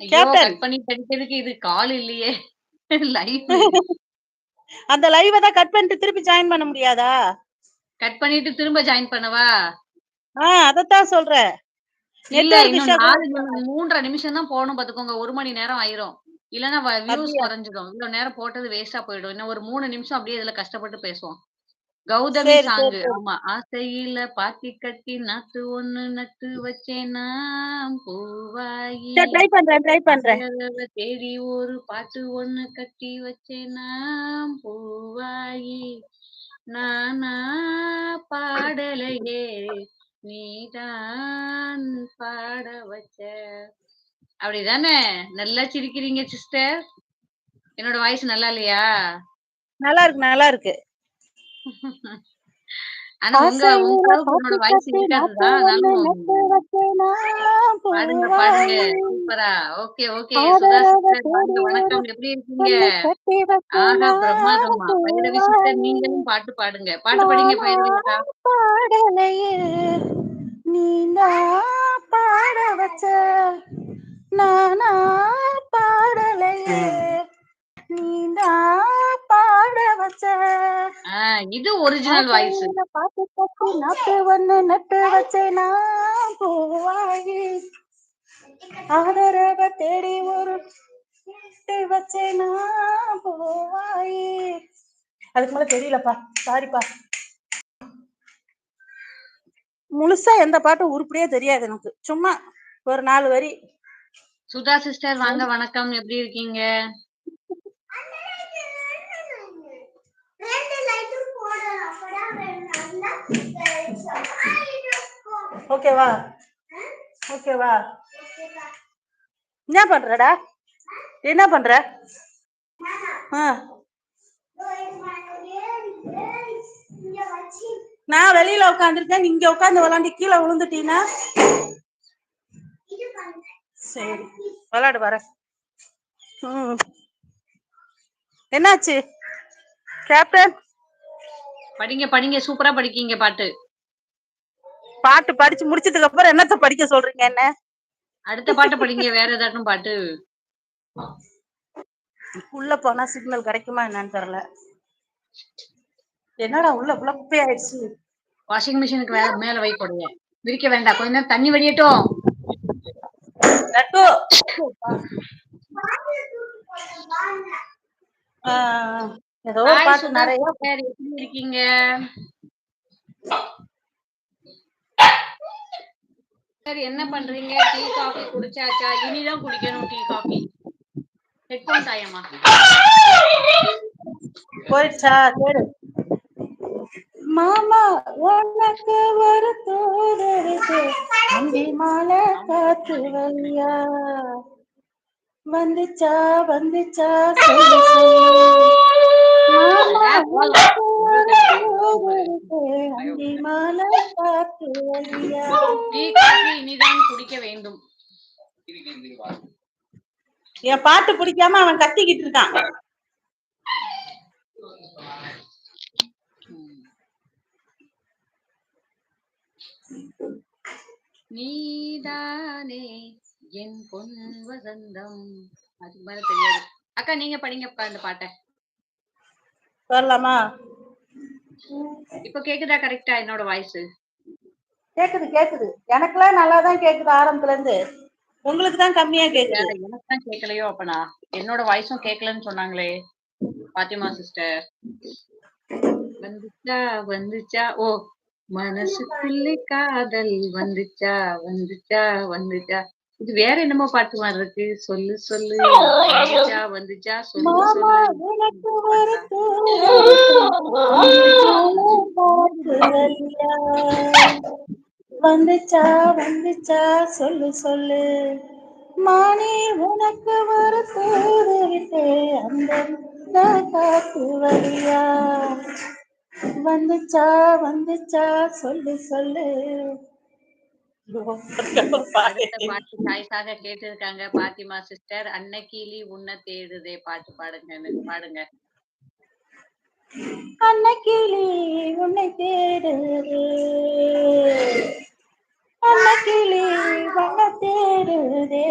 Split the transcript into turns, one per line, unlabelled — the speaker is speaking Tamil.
ஐயோ!
கேப்டன்.
கட் பண்ணி படிக்கிறதுக்கு இது கால் இல்லையே. லைவ்.
அந்த லைவ தான் கட் பண்ணிட்டு திருப்பி ஜாயின் பண்ண முடியாதா?
கட் பண்ணிட்டு திரும்ப ஜாயின் பண்ணவா?
ஆ அதத்தான் சொல்றேன்.
இல்ல
நெட்வொர்க்
இன்னும்
இஷ்யூ
4 நிமி 3 1/2 நிமிஷம் தான் போணும் பாத்துக்கோங்க. 1 மணி நேரம் ஆயிரும். இல்லன்னா வியூஸ்
அப்படியா?
குறைஞ்சிடும். இவ்ளோ நேரம் போட்டது வேஸ்ட்டா போயிடும். இன்னும் ஒரு 3 நிமிஷம் அப்படியே இதுல கஷ்டப்பட்டு பேசுவோம். கௌதமி சாங்கு. ஆமா. ஆசையில பாத்தி கட்டி நாத்து ஒண்ணு நட்டு வச்சேனா பூவாயி.
ட்ரை பண்றேன், ட்ரை பண்றேன்.
தேடி ஒரு பாட்டு ஒண்ணு கட்டி வச்சேனா பூவாயி. நானா பாடலையே நீதான் பாட வச்ச. அப்படிதானே? நல்லா சிரிக்கிறீங்க சிஸ்டர். என்னோட வாய்ஸ் நல்லா இல்லையா?
நல்லா இருக்கு, நல்லா இருக்கு.
ஆனா உங்க வாய்ஸ். சூப்பரா. Okay, okay. சுதா சிஸ்டர் வணக்கம். எப்படி இருக்கீங்க? ஆஹா! பிரமாதம்மா. பைரவி சிஸ்டர். நீங்களும் பாட்டு பாடுங்க. பாட்டு படிங்க பைரவி அக்கா.
நானா பாடலையே பாட வச்ச.
இது ஒரிஜினல் வாய்ஸ்.
பாத்தி கட்டி நாத்து ஒண்ணு நட்டு வச்சேனா பூவாயி. ஆதரவ தேடி ஒரு நட்டு வச்சேனா பூவாயி. அதுக்கு மேல தெரியலப்பா சாரிப்பா முழுசா எந்த பாட்டும் உருப்படியா தெரியாது எனக்கு சும்மா ஒரு நாலு வரி
சுதா சிஸ்டர் வாங்க வணக்கம். எப்படி இருக்கீங்க?
ஓகேவா? ஓகேவா? என்ன பண்றடா? என்ன பண்ற? நான் வெளியில உட்காந்துருக்கேன் நீங்க உட்காந்து விளாண்டு கீழே விழுந்துட்டீங்கன்னா சரி. விளாடு வர. ம். என்னாச்சு? கேப்டன்
படிங்க, படிங்க. சூப்பரா படிக்கீங்க பாட்டு.
பாட்டு படிச்சு முடிச்சதுக்கு அப்புறம் என்னத்த படிக்க சொல்றீங்க என்ன
அடுத்த பாட்ட படிங்க. வேற ஏதாட்டும் பாட்டு.
உள்ள போனா சிக்னல் கிடைக்குமா என்னன்னு தெரியல என்னடா உள்ள இவ்வளவு குப்பை ஆயிடுச்சு
வாஷிங் மிஷினுக்கு வே மேல வை கொடைய. விரிக்க வேண்டாம். கொஞ்ச நேரம் தண்ணி வடியட்டும்.
லட்டு ஆ, ஏதோ பாட்டு நிறைய
இருக்கீங்க? சார் என்ன பண்றீங்க? டீ, காஃபி குடிச்சாச்சா? இனிதான் குடிக்கணும் டீ, காஃபி. ஹெட்ஃபோன் தாயம்மா.
போயிடுச்சா கேடு மாமா உனக்கு ஒரு தூதருக்கு அந்தி மாலை காத்து வழியா வந்துச்சா வந்துச்சா சொல்லு
குடிக்க வேண்டும்.
என் பாட்டு பிடிக்காம அவன் கத்திக்கிட்டு இருக்கான்
நீதானே என் பொன் வசந்தம். அதுக்கு மேல தெரியாது. அக்கா நீங்க படிங்கப்பா இந்த பாட்டை.
வரலாமா
இப்ப கேக்குதா கரெக்டா என்னோட வாய்ஸ்?
கேக்குது கேக்குது எனக்கெல்லாம் நல்லா தான் கேக்குது ஆரம்பத்துல இருந்து உங்களுக்கு தான் கம்மியா கேக்குது
எனக்கு தான் கேட்கலையோ அப்பனா? என்னோட வாய்ஸும் கேட்கலன்னு சொன்னாங்களே பாத்திமா சிஸ்டர். வந்துச்சா வந்துச்சா ஓ மனசுக்குள்ளே காதல் வந்துச்சா வந்துச்சா வந்துச்சா இது வேற என்னமோ பாட்டு மாதிரி இருக்கு. சொல்லு சொல்லு. வந்துச்சா வந்துச்சா சொல்லு
வந்துச்சா வந்துச்சா சொல்லு சொல்லு. மானே உனக்கு ஒரு தூது விட்டு அந்த காத்து வழியா. வந்துச்சா வந்துச்சா சொல்லு சொல்லு.
பாட்டு சாய்ஸாக கேட்டிருக்காங்க. பாத்திமா சிஸ்டர் அன்னக்கிளி உன்னை தேடுதே. பாட்டு பாடுங்க பாடுங்க.
அன்னக்கிளி உன்னை தேடுது. அன்னக்கிளி வண்ண தேடுதே.